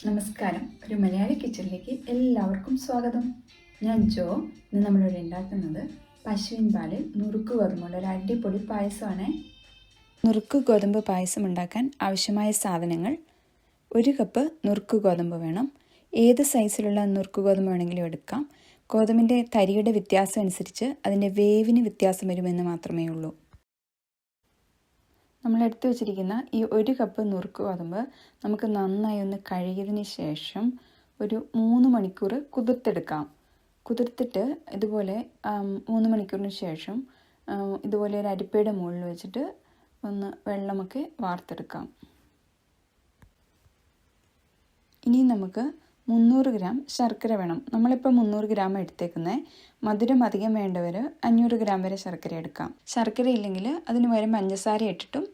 നമസ്കാരം. ഒരു മലയാളി കിച്ചണിലേക്ക് എല്ലാവർക്കും സ്വാഗതം. ഞാൻ ജോ. ഇന്ന് നമ്മളിവിടെ ഉണ്ടാക്കുന്നത് പശുവിൻ പാലിൽ നുറുക്ക് ഗോതമ്പുള്ള ഒരു അടിപൊളി പായസമാണ്. നുറുക്ക് ഗോതമ്പ് പായസം ഉണ്ടാക്കാൻ ആവശ്യമായ സാധനങ്ങൾ ഒരു കപ്പ് നുറുക്ക് ഗോതമ്പ് വേണം. ഏത് സൈസിലുള്ള നുറുക്ക് ഗോതമ്പ് വേണമെങ്കിലും എടുക്കാം. ഗോതമ്പിന്റെ തരിയുടെ വ്യത്യാസം അനുസരിച്ച് അതിന്റെ വേവിന് വ്യത്യാസം വരുമെന്ന് മാത്രമേ ഉള്ളൂ. നമ്മൾ എടുത്തു വെച്ചിരിക്കുന്ന ഈ ഒരു കപ്പ് നുറുക്ക് ഗോതമ്പ് നമുക്ക് നന്നായി ഒന്ന് കഴുകിയതിന് ശേഷം ഒരു മൂന്ന് മണിക്കൂർ കുതിർത്തെടുക്കാം. കുതിർത്തിട്ട് ഇതുപോലെ മൂന്ന് മണിക്കൂറിന് ശേഷം ഇതുപോലെ ഒരു അരിപ്പയുടെ മുകളിൽ വെച്ചിട്ട് ഒന്ന് വെള്ളമൊക്കെ വാർത്തെടുക്കാം. ഇനി നമുക്ക് മുന്നൂറ് ഗ്രാം ശർക്കര വേണം. നമ്മളിപ്പോൾ മുന്നൂറ് ഗ്രാം എടുത്തേക്കുന്നത് മധുരം അധികം വേണ്ടവർ അഞ്ഞൂറ് ഗ്രാം വരെ ശർക്കര എടുക്കാം. ശർക്കര ഇല്ലെങ്കിൽ അതിന് പകരം പഞ്ചസാര ഇട്ടിട്ടും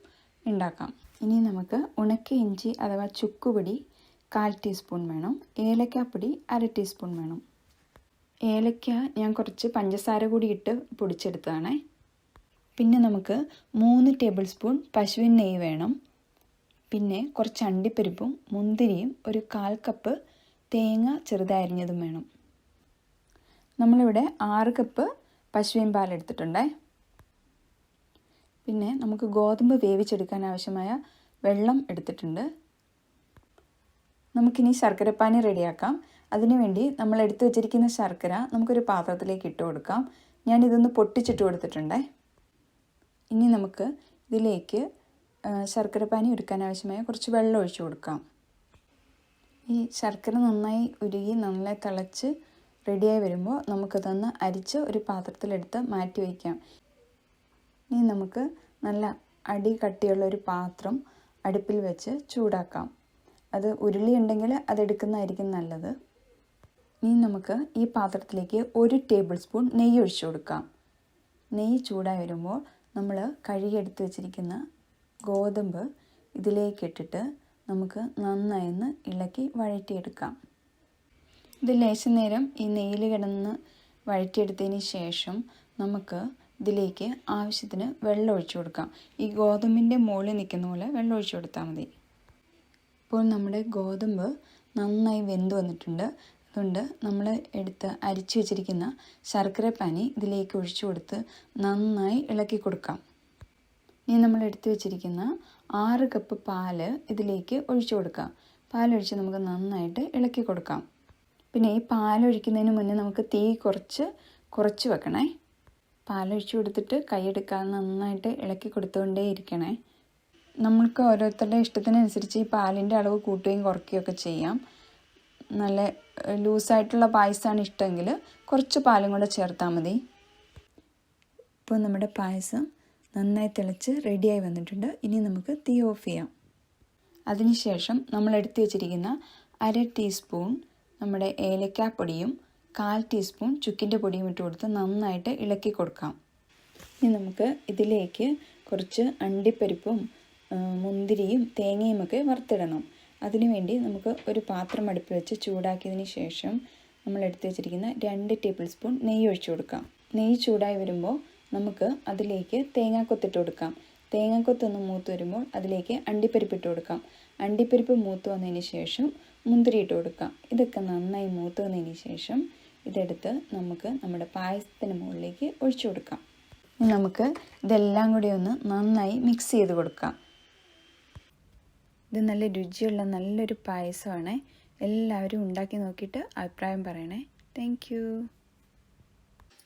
ഉണ്ടാക്കാം. ഇനി നമുക്ക് ഉണക്ക ഇഞ്ചി അഥവാ ചുക്കുപൊടി കാൽ ടീസ്പൂൺ വേണം. ഏലക്കാപ്പൊടി അര ടീസ്പൂൺ വേണം. ഏലക്ക ഞാൻ കുറച്ച് പഞ്ചസാര കൂടി ഇട്ട് പൊടിച്ചെടുത്തതാണേ. പിന്നെ നമുക്ക് മൂന്ന് ടേബിൾ സ്പൂൺ പശുവിൻ നെയ്യ് വേണം. പിന്നെ കുറച്ച് അണ്ടിപ്പരിപ്പും മുന്തിരിയും ഒരു കാൽ കപ്പ് തേങ്ങ ചെറുതായിരിഞ്ഞതും വേണം. നമ്മളിവിടെ ആറ് കപ്പ് പശുവിൻ പാൽ പാലെടുത്തിട്ടുണ്ടേ പിന്നെ നമുക്ക് ഗോതമ്പ് വേവിച്ചെടുക്കാൻ ആവശ്യമായ വെള്ളം എടുത്തിട്ടുണ്ട്. നമുക്കിനി ശർക്കരപ്പാനി റെഡിയാക്കാം. അതിനുവേണ്ടി നമ്മൾ എടുത്തു വെച്ചിരിക്കുന്ന ശർക്കര നമുക്കൊരു പാത്രത്തിലേക്ക് ഇട്ട് കൊടുക്കാം. ഞാൻ ഇതൊന്ന് പൊട്ടിച്ചിട്ട് കൊടുത്തിട്ടുണ്ടേ. ഇനി നമുക്ക് ഇതിലേക്ക് ശർക്കരപ്പാനി ഒരുക്കാൻ ആവശ്യമായ കുറച്ച് വെള്ളം ഒഴിച്ചു കൊടുക്കാം. ഈ ശർക്കര നന്നായി ഉരുകി നന്നായി തിളച്ച് റെഡിയായി വരുമ്പോൾ നമുക്കതൊന്ന് അരിച്ച് ഒരു പാത്രത്തിലെടുത്ത് മാറ്റി വയ്ക്കാം. ഇനി നമുക്ക് നല്ല അടി കട്ടിയുള്ള ഒരു പാത്രം അടുപ്പിൽ വെച്ച് ചൂടാക്കാം. അത് ഉരുളി ഉണ്ടെങ്കിൽ അതെടുക്കുന്നതായിരിക്കും നല്ലത്. ഇനി നമുക്ക് ഈ പാത്രത്തിലേക്ക് ഒരു ടേബിൾ സ്പൂൺ നെയ്യ് ഒഴിച്ചു കൊടുക്കാം. നെയ്യ് ചൂടായി വരുമ്പോൾ നമ്മൾ കഴുകിയെടുത്ത് വെച്ചിരിക്കുന്ന ഗോതമ്പ് ഇതിലേക്ക് ഇട്ടിട്ട് നമുക്ക് നന്നായി ഒന്ന് ഇളക്കി വഴറ്റിയെടുക്കാം. ഇത് ലേശം നേരം ഈ നെയ്യിൽ കിടന്ന് വഴറ്റിയെടുത്തതിന് ശേഷം നമുക്ക് ഇതിലേക്ക് ആവശ്യത്തിന് വെള്ളം ഒഴിച്ചു കൊടുക്കാം. ഈ ഗോതമ്പിന്റെ മുകളിൽ നിൽക്കുന്ന പോലെ വെള്ളം ഒഴിച്ചു കൊടുത്താൽ മതി. ഇപ്പോൾ നമ്മുടെ ഗോതമ്പ് നന്നായി വെന്ത് വന്നിട്ടുണ്ട്. അതുകൊണ്ട് നമ്മൾ എടുത്ത് അരിച്ചു വെച്ചിരിക്കുന്ന ശർക്കരപ്പാനി ഇതിലേക്ക് ഒഴിച്ചു കൊടുത്ത് നന്നായി ഇളക്കി കൊടുക്കാം. ഇനി നമ്മൾ എടുത്തു വെച്ചിരിക്കുന്ന ആറ് കപ്പ് പാൽ ഇതിലേക്ക് ഒഴിച്ചു കൊടുക്കാം. പാലൊഴിച്ച് നമുക്ക് നന്നായിട്ട് ഇളക്കി കൊടുക്കാം. പിന്നെ ഈ പാലൊഴിക്കുന്നതിന് മുന്നേ നമുക്ക് തീ കുറച്ച് കുറച്ച് വെക്കണേ. പാലൊഴിച്ച് കൊടുത്തിട്ട് കൈയെടുക്കാതെ നന്നായിട്ട് ഇളക്കി കൊടുത്തുകൊണ്ടേ ഇരിക്കണേ. നമ്മൾക്ക് ഓരോരുത്തരുടെ ഇഷ്ടത്തിനനുസരിച്ച് ഈ പാലിന്റെ അളവ് കൂട്ടുകയും കുറയ്ക്കുകയും ഒക്കെ ചെയ്യാം. നല്ല ലൂസായിട്ടുള്ള പായസമാണ് ഇഷ്ടമെങ്കിൽ കുറച്ച് പാലും കൂടെ ചേർത്താൽ മതി. ഇപ്പോൾ നമ്മുടെ പായസം നന്നായി തിളച്ച് റെഡിയായി വന്നിട്ടുണ്ട്. ഇനി നമുക്ക് തീ ഓഫ് ചെയ്യാം. അതിനുശേഷം നമ്മൾ എടുത്തു വെച്ചിരിക്കുന്ന അര ടീസ്പൂൺ നമ്മുടെ ഏലക്കാപ്പൊടിയും കാൽ ടീസ്പൂൺ ചുക്കിന്റെ പൊടിയും ഇട്ട് കൊടുത്ത് നന്നായിട്ട് ഇളക്കി കൊടുക്കാം. ഇനി നമുക്ക് ഇതിലേക്ക് കുറച്ച് അണ്ടിപ്പരിപ്പും മുന്തിരിയും തേങ്ങയും ഒക്കെ വറുത്തിടണം. അതിനുവേണ്ടി നമുക്ക് ഒരു പാത്രം അടുപ്പിൽ വെച്ച് ചൂടാക്കിയതിന് ശേഷം നമ്മൾ എടുത്തു വെച്ചിരിക്കുന്ന രണ്ട് ടേബിൾ സ്പൂൺ നെയ്യ് ഒഴിച്ചു കൊടുക്കാം. നെയ്യ് ചൂടായി വരുമ്പോൾ നമുക്ക് അതിലേക്ക് തേങ്ങാക്കൊത്തിട്ട് കൊടുക്കാം. തേങ്ങാക്കൊത്തൊന്ന് മൂത്ത് വരുമ്പോൾ അതിലേക്ക് അണ്ടിപ്പരിപ്പ് ഇട്ട് കൊടുക്കാം. അണ്ടിപ്പരിപ്പ് മൂത്ത് വന്നതിന് ശേഷം മുന്തിരി ഇട്ട് കൊടുക്കാം. ഇതൊക്കെ നന്നായി മൂത്ത് വന്നതിന് ശേഷം ഇതെടുത്ത് നമുക്ക് നമ്മുടെ പായസത്തിന് മുകളിലേക്ക് ഒഴിച്ചു കൊടുക്കാം. നമുക്ക് ഇതെല്ലാം കൂടി ഒന്ന് നന്നായി മിക്സ് ചെയ്ത് കൊടുക്കാം. ഇത് നല്ല രുചിയുള്ള നല്ലൊരു പായസമാണ്. എല്ലാവരും ഉണ്ടാക്കി നോക്കിയിട്ട് അഭിപ്രായം പറയണേ. Thank